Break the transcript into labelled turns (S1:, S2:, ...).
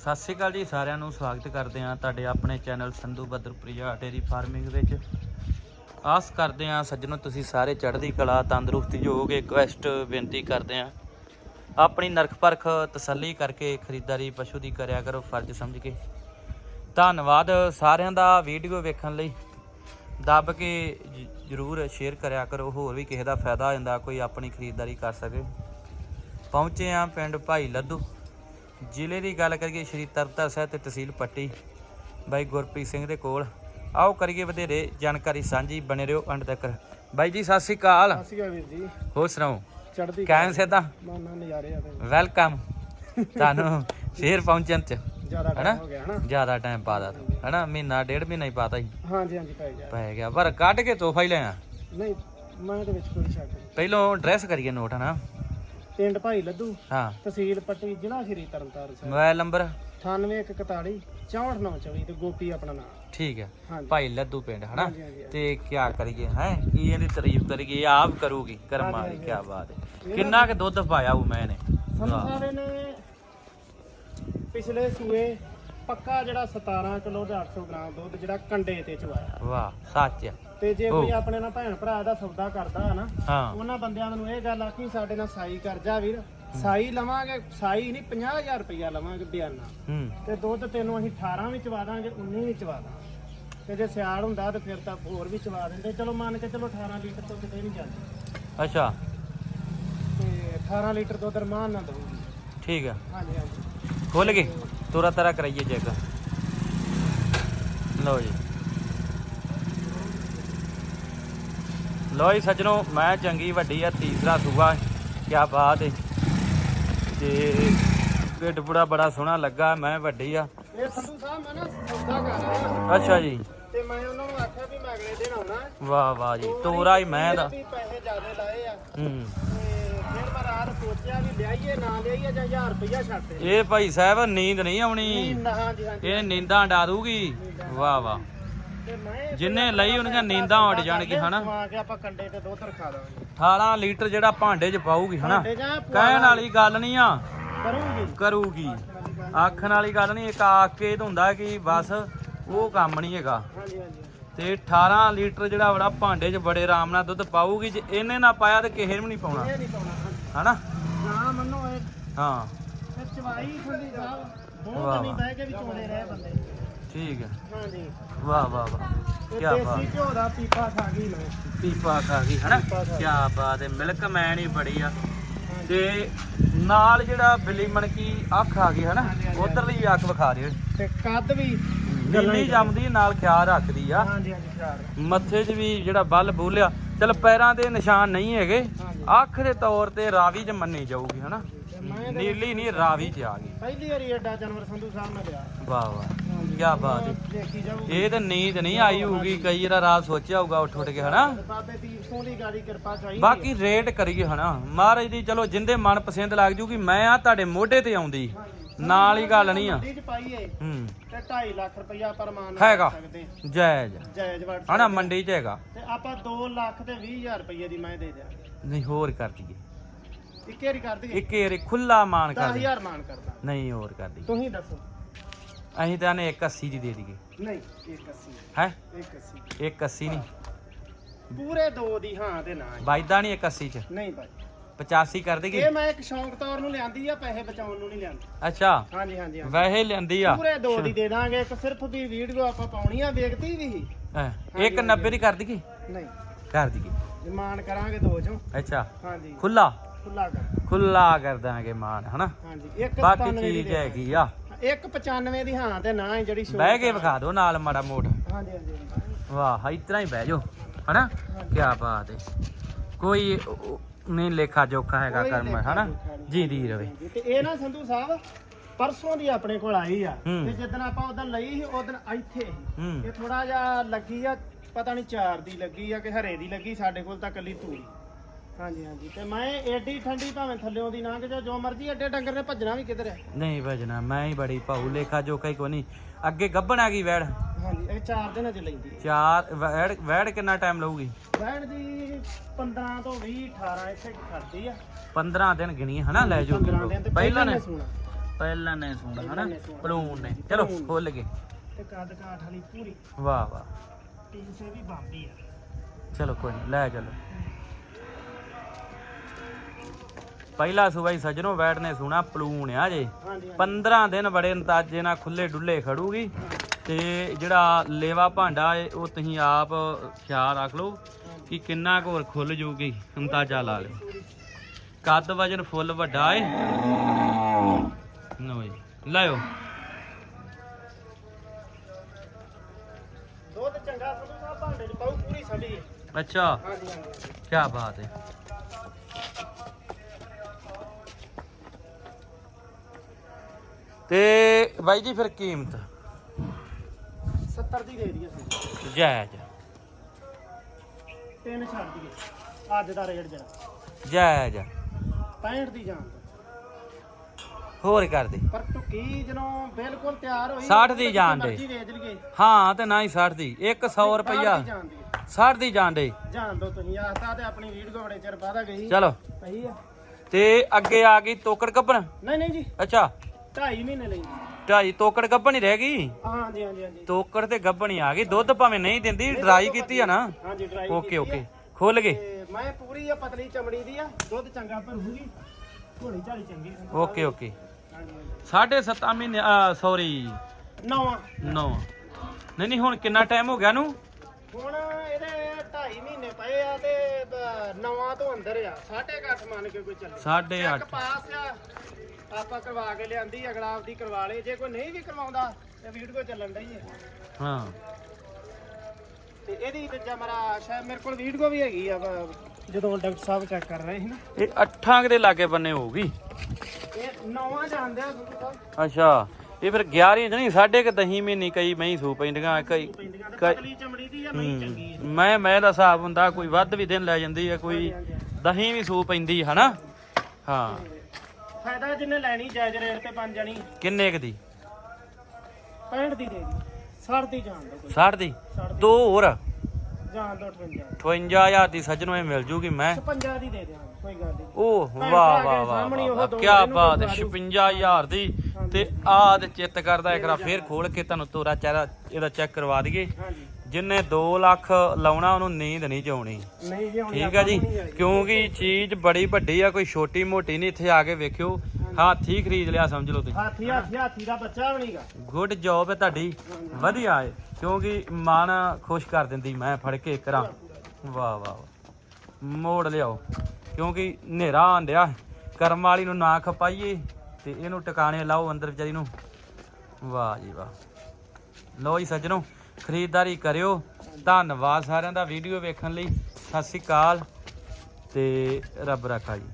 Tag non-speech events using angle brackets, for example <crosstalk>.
S1: ਸਤਿ ਸ਼੍ਰੀ ਅਕਾਲ ਜੀ, ਸਾਰਿਆਂ ਨੂੰ ਸਵਾਗਤ ਕਰਦੇ ਹਾਂ ਤੁਹਾਡੇ ਆਪਣੇ channel Sandhu Badarpriya dairy farming ਵਿੱਚ। ਆਸ ਕਰਦੇ ਹਾਂ ਸੱਜਣੋ, ਤੁਸੀਂ ਸਾਰੇ ਚੜ੍ਹਦੀ ਕਲਾ, ਤੰਦਰੁਸਤੀ ਜੋਗ ਰਿਕਵੈਸਟ ਬੇਨਤੀ ਕਰਦੇ ਹਾਂ। ਆਪਣੀ ਨਰਖ ਪਰਖ ਤਸੱਲੀ ਕਰਕੇ ਖਰੀਦਦਾਰੀ ਪਸ਼ੂ ਦੀ ਕਰਿਆ ਕਰੋ, ਫਰਜ਼ ਸਮਝ ਕੇ। ਧੰਨਵਾਦ ਸਾਰਿਆਂ ਦਾ ਵੀਡੀਓ ਵੇਖਣ ਲਈ। ਦੱਬ ਕੇ ਜਰੂਰ ਸ਼ੇਅਰ ਕਰਿਆ ਕਰੋ, ਹੋਰ ਵੀ ਕਿਸੇ ਦਾ ਫਾਇਦਾ ਹੋ ਜਾਂਦਾ, ਕੋਈ ਆਪਣੀ ਖਰੀਦਦਾਰੀ ਕਰ ਸਕੇ। ਪਹੁੰਚੇ ਆ ਪਿੰਡ ਭਾਈ ਲੱਦੂ। ਜ਼ਿਲ੍ਹੇ ਦੀ ਗੱਲ ਕਰੀਏ ਸ਼੍ਰੀ ਤਰਤਾ ਸਾਹਿਬ ਤੇ ਤਹਿਸੀਲ ਪੱਟੀ। ਬਾਈ ਗੁਰਪ੍ਰੀਤ ਸਿੰਘ ਦੇ ਕੋਲ। ਆਓ ਕਰੀਏ ਵਧੇਰੇ ਜਾਣਕਾਰੀ ਸਾਂਝੀ ਬਣੇ ਰਹੋ ਅੰਤ ਤੱਕ। ਬਾਈ ਜੀ ਸਤਿ ਸ਼੍ਰੀ ਅਕਾਲ।
S2: ਸਤਿ ਸ਼੍ਰੀ ਅਕਾਲ ਵੀਰ ਜੀ।
S1: ਹੋਰ ਸੁਣਾਓ?
S2: ਚੜ੍ਹਦੀ
S1: ਕੈਨ ਸੇਦਾ
S2: ਮਾਨਾ ਨਜ਼ਾਰੇ ਆ ਤੇ
S1: ਵੈਲਕਮ। <laughs> ਤੁਹਾਨੂੰ ਫੇਰ ਪਹੁੰਚਣ ਚ।
S2: ਜ਼ਿਆਦਾ? ਟਾਈਮ ਹੋ ਗਿਆ ਹਨਾ?
S1: ਜ਼ਿਆਦਾ ਟਾਈਮ ਪਾਦਾ ਹਨਾ? ਮਹੀਨਾ ਡੇਢ ਮਹੀਨਾ ਹੀ ਪਾਤਾ
S2: ਹਾਂਜੀ ਹਾਂਜੀ ਪੈ ਗਿਆ।
S1: ਪੈ ਗਿਆ। ਪਰ ਕੱਢ ਕੇ ਤੋਹਫਾ ਹੀ ਲਿਆ
S2: ਨਹੀਂ ਮੈਂ ਤੇ ਵਿੱਚ ਕੋਈ ਸ਼ੱਕ ਨਹੀਂ
S1: ਪਹਿਲੋਂ ਡਰੈਸ ਕਰੀਏ ਨੋਟ ਹਨਾ?
S2: ਪਿੰਡ ਭਾਈ ਲੱਦੂ
S1: ਹਾਂ।
S2: ਤਹਿਸੀਲ ਪੱਟੀ ਜ਼ਿਲ੍ਹਾ ਸ਼੍ਰੀ ਤਰਨਤਾਰਨ ਸਾਹਿਬ।
S1: Mobile number?
S2: 9841 64924 ਤੇ ਗੋਪੀ ਆਪਣਾ ਨਾਮ
S1: ਠੀਕ ਹੈ। ਭਾਈ ਲੱਦੂ ਪਿੰਡ ਹਨਾ? ਤੇ ਕੀ ਕਰੀਏ ਹੈ? ਕੀ ਇਹਦੀ ਤਾਰੀਫ ਕਰੀਏ ਆਪ ਕਰੂਗੀ। ਕਰਮਾਂ ਦੀ ਕੀ ਬਾਤ ਹੈ। ਕਿੰਨਾ ਕਿ ਦੁੱਧ ਪਾਇਆ ਉਹ ਮੈਂ ਨੇ
S2: ਸਾਨੂੰ ਸਾਰੇ ਨੇ ਪਿਛਲੇ ਸੂਏ ਪੱਕਾ ਜਿਹੜਾ 17 ਕਿਲੋ ਤੇ 800 ਗ੍ਰਾਮ ਦੁੱਧ ਜਿਹੜਾ ਕੰਡੇ ਤੇ ਚਵਾਇਆ
S1: ਵਾਹ ਸੱਚ ਆ।
S2: ਤੇ ਜੇ। ਕੋਈ ਆਪਣੇ ਨਾਲ ਭੈਣ ਭਰਾ ਦਾ ਸੌਦਾ ਕਰਦਾ ਹੈ ਨਾ
S1: ਹਾਂ।
S2: ਉਹਨਾਂ ਬੰਦਿਆਂ ਨੂੰ ਇਹ ਗੱਲ ਆਖੀ ਸਾਡੇ ਨਾਲ ਸਾਈ ਕਰ ਜਾ ਵੀਰ। ਸਾਈ ਲਵਾਂਗੇ ਸਾਈ ਨਹੀਂ 50000 ਰੁਪਇਆ ਲਵਾਂਗੇ ਬਿਆਨਾ।
S1: ਹੂੰ।
S2: ਤੇ ਦੁੱਧ ਤੈਨੂੰ ਅਸੀਂ 18 ਵੀ ਚਵਾ ਦਾਂਗੇ 19 ਵੀ ਚਵਾ ਦਾਂਗੇ। ਤੇ ਜੇ ਸਿਆਲ ਹੁੰਦਾ ਤੇ ਫਿਰ ਤਾਂ ਹੋਰ ਵੀ ਚਵਾ ਦਿੰਦੇ। ਚਲੋ ਮੰਨ ਕੇ ਚਲੋ 18 ਲੀਟਰ ਤੋਂ ਕਿਤੇ ਨਹੀਂ ਜਾਂਦੀ।
S1: ਅੱਛਾ।
S2: ਤੇ 18 ਲੀਟਰ ਦੁੱਧ ਰਮਾਨ ਨਾਲ ਦਊਗੀ।
S1: ਠੀਕ ਆ।
S2: ਹਾਂਜੀ ਹਾਂਜੀ।
S1: ਖੁੱਲ ਗਏ ਤੋਰਾ ਤਰਾ ਕਰਾਈਏ ਚੈੱਕ। ਲਓ ਜੀ। ਲਓ ਜੀ ਸੱਜਣੋ ਮੈਂ ਚੰਗੀ ਵੱਡੀ ਆ ਤੀਸਰਾ ਸੂਆ ਕੀ ਬਾਤ ਹੈ ਤੇ ਢਿੱਡ ਬੁੜਾ ਬੜਾ ਸੋਹਣਾ ਲੱਗਾ ਮੈਂ ਵੱਡੀ ਆ।
S2: ਇਹ ਸੰਧੂ ਸਾਹਿਬ ਮੈਂ ਨਾ ਸੌਦਾ ਕਰ ਰਿਹਾ
S1: ਅੱਛਾ ਜੀ।
S2: ਤੇ ਮੈਂ ਉਹਨਾਂ ਨੂੰ ਆਖਿਆ ਵੀ ਮੈਂ ਅਗਲੇ ਦਿਨ ਆਉਣਾ।
S1: ਵਾਹ ਵਾਹ ਜੀ ਤੋਰਾ ਹੀ ਮੈਂ ਦਾ।
S2: ਵੀ ਪੈਸੇ ਜ਼ਿਆਦੇ ਲਾਏ ਆ।
S1: ਹੂੰ।
S2: ਤੇ ਫਿਰ ਮੈਂ ਰਾਤ ਸੋਚਿਆ ਵੀ ਲਿਆਈਏ ਨਾ ਲਿਆਈਏ ਜਾਂ 1000 ਰੁਪਇਆ ਛੱਡ ਦੇ।
S1: ਇਹ ਭਾਈ ਸਾਹਿਬ ਨੀਂਦ ਨਹੀਂ ਆਉਣੀ। ਇਹ ਨੀਂਦਾਂ ਡਾ ਦੂਗੀ ਵਾਹ ਵਾਹ। ਜਿੰਨੇ ਲਈ ਉਹਨੀਆਂ ਨੀਂਦਾਂ ਉੱਡ ਜਾਣਗੀਆਂ ਹਨਾ?
S2: ਸਵਾ ਕੇ ਆਪਾਂ ਕੰਡੇ ਤੇ ਦੁੱਧ ਰਖਾ ਦਾਂਗੇ।
S1: 18 ਲੀਟਰ ਜਿਹੜਾ ਭਾਂਡੇ 'ਚ ਪਾਊਗੀ ਹਨਾ?
S2: ਭਾਂਡੇ
S1: ਕਹਿਣ ਵਾਲੀ ਗੱਲ ਨਹੀਂ ਆ।
S2: ਕਰੂਗੀ।
S1: ਕਰੂਗੀ। ਆਖਣ ਵਾਲੀ ਗੱਲ ਨਹੀਂ ਇੱਕ ਆਖ ਕੇ ਤਾਂ ਹੁੰਦਾ ਕਿ ਬਸ ਉਹ ਕੰਮ ਨਹੀਂ ਹੈਗਾ।
S2: ਹਾਂਜੀ ਹਾਂਜੀ
S1: ਤੇ 18 ਲੀਟਰ ਜਿਹੜਾ ਬੜਾ ਭਾਂਡੇ 'ਚ ਬੜੇ ਆਰਾਮ ਨਾਲ ਦੁੱਧ ਪਾਊਗੀ ਜੇ ਇਹਨੇ ਨਾ ਪਾਇਆ ਤੇ ਕਿਸੇ ਨੂੰ ਨਹੀਂ ਪਾਉਣਾ।
S2: ਇਹ ਨਹੀਂ ਪਾਉਣਾ।
S1: ਹਨਾ?
S2: ਨਾ ਮੰਨੋ ਇਹ।
S1: ਹਾਂ।
S2: ਚਵਾਈ ਸੰਦੀ ਸਾਹਿਬ
S1: ਵਾਹ,
S2: ਬਹੁਤ ਨਹੀਂ
S1: ਵਾਹ।
S2: ਬਹਿ ਕੇ ਵੀ ਚੋੜੇ ਰਹੇ ਬੰਦੇ।
S1: ਠੀਕ ਹੈ।
S2: ਹਾਂਜੀ।
S1: ਵਾਹ ਵਾਹ ਵਾਹ। ਕੀ ਬਾਤ
S2: ਦੇਸੀ ਘਿਓ ਦਾ ਪੀਪਾ ਖਾ ਗਈ ਮੈਂ।
S1: ਪੀਪਾ ਖਾ ਗਈ ਹਨਾ?
S2: ਪੀਪਾ ਖਾ ਗਈ।
S1: ਕੀ ਬਾਤ ਹੈ ਮਿਲਕ ਮੈਨ ਹੀ ਬੜੀ ਆ। ਤੇ ਨਾਲ ਜਿਹੜਾ ਬਿੱਲੀ ਮਣਕੀ ਅੱਖ ਆ ਗਈ ਹਨਾ?
S2: ਹਾਂਜੀ, ਹਾਂਜੀ,
S1: ਉਧਰ ਦੀ ਅੱਖ ਵਿਖਾ ਦਿਓ।
S2: ਤੇ ਕੱਦ ਵੀ
S1: ਨੀਲੀ ਜੰਮਦੀ ਨਾਲ ਖਿਆਲ ਰੱਖਦੀ ਆ।
S2: ਹਾਂਜੀ ਹਾਂਜੀ ਖਿਆਲ
S1: ਮੱਥੇ 'ਚ ਵੀ ਜਿਹੜਾ ਬੱਲ ਬੋਲਿਆ ਚਲ ਪੈਰਾਂ ਤੇ ਨਿਸ਼ਾਨ ਨਹੀਂ ਹੈਗੇ।
S2: ਹਾਂਜੀ।
S1: ਅੱਖ ਦੇ ਤੌਰ ਤੇ ਰਾਵੀ 'ਚ ਮੰਨੀ ਜਾਊਗੀ ਹਨਾ?
S2: ਤੇ ਮੈਂ ਤੇ
S1: ਨੀਲੀ ਨਹੀਂ ਰਾਵੀ 'ਚ ਆ ਗਈ।
S2: ਪਹਿਲੀ ਵਾਰੀ ਐਡਾ ਜਾਨਵਰ ਸੰਧੂ ਸਾਹਿਬ ਨੇ ਲਿਆ
S1: ਵਾਹ ਵਾਹ। ਕੀ ਬਾਤ ਹੈ ਇਹ ਤਾਂ ਨੀਂਦ ਨਹੀਂ ਆਈ ਹੋਊਗੀ ਕਈ ਵਾਰ ਰਾਤ ਸੋਚਿਆ ਹੋਊਗਾ ਉੱਠ ਉੱਠ ਕੇ ਹਨਾ?
S2: ਬਾਬੇ ਦੀਪ ਸਿੰਘ ਦੀ ਗਾੜੀ ਕਿਰਪਾ ਚਾਹੀਦੀ
S1: ਬਾਕੀ ਰੇਟ ਕਰੀਏ ਹਨਾ? ਮਹਾਰਾਜ ਦੀ ਚਲੋ ਜਿੰਦੇ ਮਨ ਪਸੰਦ ਲੱਗ ਜੂਗੀ ਮੈਂ ਆ ਤੁਹਾਡੇ ਮੋਢੇ ਤੇ ਆਉਂਦੀ। ਨਾਲ ਹੀ ਗੱਲ ਨਹੀਂ ਆ।
S2: ਚ ਪਾਈਏ
S1: ਹੂੰ।
S2: ਤੇ 2.5 ਲੱਖ ਰੁਪਇਆ ਪਰਮਾਨ
S1: ਹੈਗਾ।
S2: ਸਕਦੇ
S1: ਜਾਇਜ਼
S2: ਜਾਇਜ਼ ਵੜ
S1: ਹਨਾ ਮੰਡੀ 'ਚ ਹੈਗਾ।
S2: ਤੇ ਆਪਾਂ 2 ਲੱਖ ਤੇ 20000 ਰੁਪਏ ਦੀ ਮੈਂ ਦੇ ਦਿਆਂਗੇ
S1: ਨਹੀਂ ਹੋਰ ਕਰ ਦਈਏ।
S2: ਇੱਕ ਵਾਰੀ ਕਰ ਦਈਏ।
S1: ਇੱਕ ਏਰੇ ਖੁੱਲਾ ਮਾਨ ਕਰ ਦਈਏ।
S2: 10000 ਮਾਨ ਕਰਦਾ।
S1: ਨਹੀਂ ਹੋਰ ਕਰ ਦਈਏ।
S2: ਤੁਸੀਂ ਦੱਸੋ।
S1: ਅਸੀਂ ਤਾਂ ਨੇ 180 ਦੀ ਦੇ ਦਈਏ।
S2: ਨਹੀਂ 180
S1: ਹੈ?
S2: 180
S1: 180 ਨਹੀਂ।
S2: ਪੂਰੇ ਦੋ ਦੀ ਹਾਂ ਤੇ ਨਾ ਹੀ।
S1: ਵੱਜਦਾ ਨਹੀਂ 180 ਚ।
S2: ਨਹੀਂ ਭਾਈ
S1: 85 ਕਰ ਦੇਗੀ
S2: ਇਹ ਮੈਂ ਇੱਕ ਸ਼ੌਂਕ ਤੌਰ ਨੂੰ ਲਿਆਂਦੀ ਆ ਪੈਸੇ ਬਚਾਉਣ ਨੂੰ ਨਹੀਂ ਲਿਆਂਦੀ।
S1: ਅੱਛਾ।
S2: ਹਾਂਜੀ ਹਾਂਜੀ ਹਾਂਜੀ।
S1: ਵੈਸੇ ਲੈਂਦੀ ਆ।
S2: ਪੂਰੇ ਦੋ ਦੀ ਦੇ ਦਾਂਗੇ। ਇੱਕ ਸਿਰਫ ਵੀ ਵੀਡੀਓ ਆਪਾਂ ਪਾਉਣੀ ਆ ਵੇਖਦੀ ਵੀ।
S1: ਹੈਂ, ਇੱਕ 90 ਦੀ ਕਰ ਦਈਏ?
S2: ਨਹੀਂ।
S1: ਕਰ ਦਈਏ।
S2: ਜੇ ਮਾਨ ਕਰਾਂਗੇ ਦੋ ਚੋਂ।
S1: ਅੱਛਾ।
S2: ਹਾਂਜੀ।
S1: ਖੁੱਲਾ
S2: ਖੁੱਲਾ ਕਰ।
S1: ਖੁੱਲਾ ਕਰ ਦਾਂਗੇ ਮਾਨ ਹਨਾ?
S2: ਹਾਂਜੀ। ਇੱਕ
S1: ਬਾਕੀ
S2: 97 ਦੀ
S1: ਚੀਜ਼
S2: ਦੇ
S1: ਹੈਗੀ ਆ।
S2: ਇੱਕ 95 ਦੀ ਹਾਂ ਤੇ ਨਾ ਹੀ ਜਿਹੜੀ ਸ਼ੌਂਕ
S1: ਬਹਿ ਕੇ ਵਿਖਾ ਦਿਓ ਨਾਲ ਮਾੜਾ ਮੋੜ
S2: ਹਾਂਜੀ ਹਾਂਜੀ।
S1: ਵਾਹ ਇਤਨਾ ਹੀ ਬਹਿ ਜਾਓ ਹਨਾ? ਕੀ ਬਾਤ ਹੈ ਕੋਈ ਨਹੀਂ ਲੇਖਾ ਜੋਖਾ ਹੈਗਾ ਕਰਮ ਹਨਾ। ਜੀਦੀ ਰਵੇ।
S2: ਤੇ ਇਹ ਨਾ ਸੰਧੂ ਸਾਹਿਬ ਪਰਸੋਂ ਦੀ ਆਪਣੇ ਕੋਲ ਆਈ ਆ। ਤੇ ਜਦੋਂ ਆਪਾਂ ਉਦੋਂ ਲਈ ਸੀ ਉਦੋਂ ਇੱਥੇ ਇਹ ਥੋੜਾ ਜਿਹਾ ਲੱਗੀ ਆ ਪਤਾ ਨਹੀਂ ਚਾਰ ਦੀ ਲੱਗੀ ਆ ਕਿ ਹਰੇ ਦੀ ਲੱਗੀ ਸਾਡੇ ਕੋਲ ਤਾਂ ਕੱਲੀ ਤੂੜੀ ਹਾਂਜੀ ਹਾਂਜੀ। ਤੇ ਮੈਂ ਏਡੀ ਠੰਡੀ ਭਾਵੇਂ ਥੱਲਿਓਂ ਦੀ ਨਾ ਕਿ ਜੋ ਮਰਜ਼ੀ ਐਡੇ ਡੰਗਰ ਨੇ ਭੱਜਣਾ ਵੀ ਕਿਧਰ ਹੈ
S1: ਨਹੀਂ ਭਜਣਾ ਮੈਂ ਹੀ ਬੜੀ ਭਾਊ ਲੇਖਾ ਜੋਖਾ ਹੀ ਕੋਈ ਨਹੀਂ। ਅੱਗੇ ਗੱਬਣ ਆ ਗਈ ਵੈੜ।
S2: ਹਾਂਜੀ ਇਹ ਚਾਰ ਦਿਨਾਂ ਚ ਲੈਂਦੀ ਹੈ।
S1: ਚਾਰ ਵੈੜ ਵੈੜ ਕਿੰਨਾ ਟਾਈਮ ਲਊਗੀ?
S2: ਬੈਣ ਦੀ 15 ਤੋਂ 20 18 ਇੱਥੇ ਖੜਦੀ ਆ।
S1: 15 ਦਿਨ ਗਿਣੀ ਹਨਾ ਲੈ
S2: 15 ਦਿਨ
S1: ਜੂਗੀ
S2: ਤੇ
S1: ਪਹਿਲਾਂ ਨੇ
S2: ਸੁਣਾ।
S1: ਪਹਿਲਾਂ ਨੇ ਸੁਣਾ ਹਨਾ?
S2: ਨੇ ਸੂਣਾ।
S1: ਪਲੂਨ ਨੇ। ਚਲੋ
S2: ਪਲੂਨ।
S1: ਖੁੱਲ ਗਏ।
S2: ਤੇ ਕੱਦ ਕਾਠ ਵਾਲੀ ਪੂਰੀ।
S1: ਵਾਹ ਵਾਹ।
S2: ਤੀਨ ਸੇ ਵੀ ਬੰਬੀ ਆ।
S1: ਚਲੋ ਕੋਈ ਨਹੀਂ ਲੈ ਚਲੋ। ਪਹਿਲਾ ਸੂਬਾਈ ਸਜਣੋ ਵੈਟ ਨੇ ਸੁਣਾ ਪਲੂਨ ਆ ਜੇ।
S2: ਹਾਂਜੀ
S1: 15 ਦਿਨ ਬੜੇ ਅੰਦਾਜ਼ੇ ਨਾਲ ਖੁੱਲੇ ਡੁੱਲੇ ਖੜੂਗੀ ਤੇ ਜਿਹੜਾ ਲੇਵਾ ਭਾਂਡਾ ਏ ਉਹ ਤੁਸੀਂ ਆਪ ਖਿਆਲ ਰੱਖ ਲਓ ਕਿ ਕਿੰਨਾ ਕੁ ਹੋਰ ਖੁੱਲ ਜੂਗੀ ਅੰਦਾਜ਼ਾ ਲਾ ਲਿਓ। ਕੱਦ ਵਜਨ ਫੁੱਲ ਵੱਡਾ ਏ। ਲਓ ਜੀ ਲਾਇਓ।
S2: ਦੁੱਧ ਚੰਗਾ ਸੰਧੂ ਸਾਹਿਬ ਭਾਂਡੇ ਚ ਪਾਉ ਪੂਰੀ ਹੈ
S1: ਅੱਛਾ। ਕੀ ਬਾਤ ਹੈ ਤੇ ਬਾਈ ਜੀ ਫਿਰ ਕੀਮਤ?
S2: 70 ਦੀ ਦੇ ਦਈਏ ਸੰਧੂ
S1: ਜਾਇਜ਼।
S2: ਤਿੰਨ ਛੱਡ ਦਈਏ। ਅੱਜ ਦਾ ਰੇਟ ਜਿਹੜਾ
S1: ਜਾਇਜ਼।
S2: 65 ਦੀ ਜਾਨ।
S1: ਹੋਰ ਕਰ ਦੇ
S2: ਪਰ ਟੁਕੀ ਜਦੋਂ ਬਿਲਕੁਲ ਤਿਆਰ ਹੋਈ
S1: 60 ਦੀ ਜਾਨ ਦੇ।
S2: ਮਰਜ਼ੀ ਵੇਚ ਲਈਏ।
S1: ਹਾਂ ਤੇ ਨਾ ਹੀ 60 ਦੀ। 100 ਰੁਪਇਆ
S2: ਦੀ ਜਾਨ ਦੀ।
S1: 60 ਦੀ ਜਾਣ ਦੇ।
S2: ਜਾਨ ਦੋ ਤੁਸੀਂ ਆਖਤਾ ਤੇ ਆਪਣੀ ਵੀਡੀਓ ਬੜੇ ਚਿਰ ਬਾਅਦ ਗਈ।
S1: ਚਲੋ।
S2: ਸਹੀ ਆ।
S1: ਤੇ ਅੱਗੇ ਆ ਗਈ ਤੋਕੜ ਕੱਪਣ?
S2: ਨਹੀਂ ਨਹੀਂ ਜੀ।
S1: ਅੱਛਾ।
S2: 2.5 ਮਹੀਨੇ ਲਈ।
S1: ਢਾਈ ਤੋਕੜ ਗੱਭਣ ਹੀ ਰਹਿ ਗਈ?
S2: ਹਾਂਜੀ ਹਾਂਜੀ ਹਾਂਜੀ।
S1: ਤੋਕੜ ਤੇ ਗੱਭਣ ਹੀ ਆ ਗਈ। ਦੁੱਧ ਭਾਵੇਂ ਨਹੀਂ ਦਿੰਦੀ ਡਰਾਈ ਕੀਤੀ ਆ ਨਾ?
S2: ਹਾਂਜੀ ਡਰਾਈ
S1: ਓਕੇ ਓਕੇ। ਖੁੱਲ ਗਏ।
S2: ਤੇ ਮੈਂ ਪੂਰੀ ਆ ਪਤਲੀ ਚਮੜੀ ਦੀ ਆ ਦੁੱਧ ਚੰਗਾ ਭਰੂਗੀ। ਘੋੜੀ ਝਾੜੀ ਚੰਗੀ
S1: ਓਕੇ ਓਕੇ।
S2: ਹਾਂਜੀ ਹਾਂਜੀ।
S1: ਸਾਢੇ ਸੱਤਾਂ ਮਹੀਨੇ ਸੌਰੀ
S2: ਨਵਾਂ।
S1: 9 ਨਹੀਂ ਨਹੀਂ ਹੁਣ ਕਿੰਨਾ ਟਾਈਮ ਹੋ ਗਿਆ ਨੂੰ?
S2: ਹੁਣ ਇਹਦੇ 2.5 ਮਹੀਨੇ ਪਏ ਆ ਤੇ ਬ- ਨਵਾਂ ਤੋਂ ਅੰਦਰ ਆ। 8.5 ਮੰਨ ਕੇ ਕੋਈ ਚੱਲੇ।
S1: ਸਾਢੇ ਅੱਠ।
S2: ਪਾਸ ਆ। ਆਪਾਂ ਕਰਵਾ ਕੇ ਲਿਆਂਦੀ ਅਗਲਾ ਆਪਦੀ ਕਰਵਾ ਲੇ। ਜੇ ਕੋਈ ਨਹੀਂ ਵੀ ਕਰਵਾਉਂਦਾ ਤੇ ਵੀਡੀਓ ਚੱਲਣ ਡਈ ਹੈ
S1: ਹਾਂ।
S2: ਤੇ ਇਹਦੀ ਤੇ ਜਮਰਾ ਸ਼ਾਇਦ ਮੇਰੇ ਕੋਲ ਵੀਡੀਓ ਵੀ ਹੈਗੀ ਆ ਬ- ਜਦੋਂ ਡਾਕਟਰ ਸਾਹਿਬ ਚੈੱਕ ਕਰ ਰਹੇ ਸੀ ਨਾ।
S1: ਇਹ ਅੱਠਾਂ ਕੁ ਦੇ ਲਾਗੇ ਬੰਨੇ ਹੋਊਗੀ।
S2: ਇਹ ਨਵਾਂ ਜਾਣਦੇ ਆ ਗੁਰੂ ਸਾਹਿਬ।
S1: ਅੱਛਾ। ਇਹ ਫਿਰ 11 ਨਹੀਂ ਸਾਢੇ ਕਿ ਦਹੀਂ ਮਹੀਨੇ ਕਈ ਮਹੀਂ ਸੂ ਪੈਂਦੀਆਂ ਕਈ
S2: ਪੈਂਦੀਆਂ ਤੇ
S1: ਕਈ-
S2: ਪਤਲੀ ਚਮੜੀ ਦੀ ਆ ਨਹੀਂ ਚੰਗੀ ਹੈ।
S1: ਮੈਂ ਮੈਂ ਦਾ ਹਿਸਾਬ ਹੁੰਦਾ ਕੋਈ ਵੱਧ ਵੀ ਦਿਨ ਲੈ ਜਾਂਦੀ ਹੈ ਕੋਈ। ਦਹੀਂ ਵੀ ਸੂ ਪੈਂਦੀ ਹਨਾ? ਹਾਂ।
S2: ਫਾਇਦਾ ਜਿੰਨੇ ਲੈਣੀ ਜਾਇਜ਼ ਰੇਟ ਤੇ ਬਣ ਜਾਣੀ।
S1: ਕਿੰਨੇ ਕ ਦੀ?
S2: 65 ਦੀ ਦੇ ਦੀ। 60 ਦੀ ਜਾਣ ਦੋ ਕੋਈ।
S1: 60 ਦੀ?
S2: 60 ਦੀ।
S1: ਹੋਰ?
S2: ਜਾਣ ਦੋ 58
S1: 58000 ਦੀ ਸੱਜਣੋਂ ਇਹ ਮਿਲ ਜੂਗੀ ਮੈਂ।
S2: 56 ਦੀ ਦੇ ਦਿਆਂਗੇ ਕੋਈ ਗੱਲ ਨਹੀਂ। ਭੈਣ
S1: ਵਾਹ ਵਾਹ ਵਾਹ
S2: ਉਹ
S1: ਕੀ ਬਾਤ ਹੈ
S2: ਕੋਈ
S1: 56000 ਦੀ। ਤੇ ਤੇ ਚਿੱਤ ਕਰਦਾ ਇੱਕ ਵਾਰ ਫੇਰ ਖੋਲ ਕੇ ਤੁਹਾਨੂੰ ਤੋਰਾ ਚਿਹਰਾ ਇਹਦਾ ਚੈੱਕ ਕਰਵਾ ਦਈਏ।
S2: ਹਾਂਜੀ।
S1: ਜਿੰਨੇ 2 ਲੱਖ ਲਾਉਣਾ ਉਹਨੂੰ ਨੀਂਦ ਨਹੀਂ ਚਾਉਣੀ
S2: ਨਹੀਂ ਜੀ ਹੁਣ
S1: ਠੀਕ ਹੈ ਜੀ? ਕਿਉਂਕਿ ਚੀਜ਼ ਬੜੀ ਵੱਡੀ ਆ ਕੋਈ ਛੋਟੀ ਮੋਟੀ ਨਹੀਂ ਇੱਥੇ ਆ ਕੇ ਵੇਖਿਓ। ਹਾਥੀ ਖਰੀਦ ਲਿਆ ਸਮਝ ਲਓ ਤੁਸੀਂ।
S2: ਹਾਥੀ ਹਾਥੀ ਹਾਥੀ ਦਾ ਬੱਚਾ ਵੀ ਨਹੀਂਗਾ।
S1: ਗੁੱਡ ਜੌਬ ਹੈ ਤੁਹਾਡੀ। ਵਧੀਆ ਹੈ ਕਿਉਂਕਿ ਮਨ ਖੁਸ਼ ਕਰ ਦਿੰਦੀ ਮੈਂ ਫੜ ਕੇ ਕਰਾਂ ਵਾਹ ਵਾਹ ਵਾਹ। ਮੋੜ ਲਿਆਓ। ਕਿਉਂਕਿ ਹਨੇਰਾ ਆਂਦਿਆ ਕਰਮ ਵਾਲੀ ਨੂੰ ਨਾ ਖਪਾਈਏ ਤੇ ਇਹਨੂੰ ਟਿਕਾਣੇ ਲਾਓ ਅੰਦਰ ਵਿਚਾਰੀ ਨੂੰ। ਵਾਹ ਜੀ ਵਾਹ। ਲੋ ਜੀ ਸੱਜਣੋ। ਖਰੀਦਦਾਰੀ ਕਰਿਓ। ਧੰਨਵਾਦ ਸਾਰਿਆਂ ਦਾ ਵੀਡੀਓ ਵੇਖਣ ਲਈ। ਸਤਿ ਸ੍ਰੀ ਅਕਾਲ ਤੇ ਰੱਬ ਰੱਖਾ ਜੀ।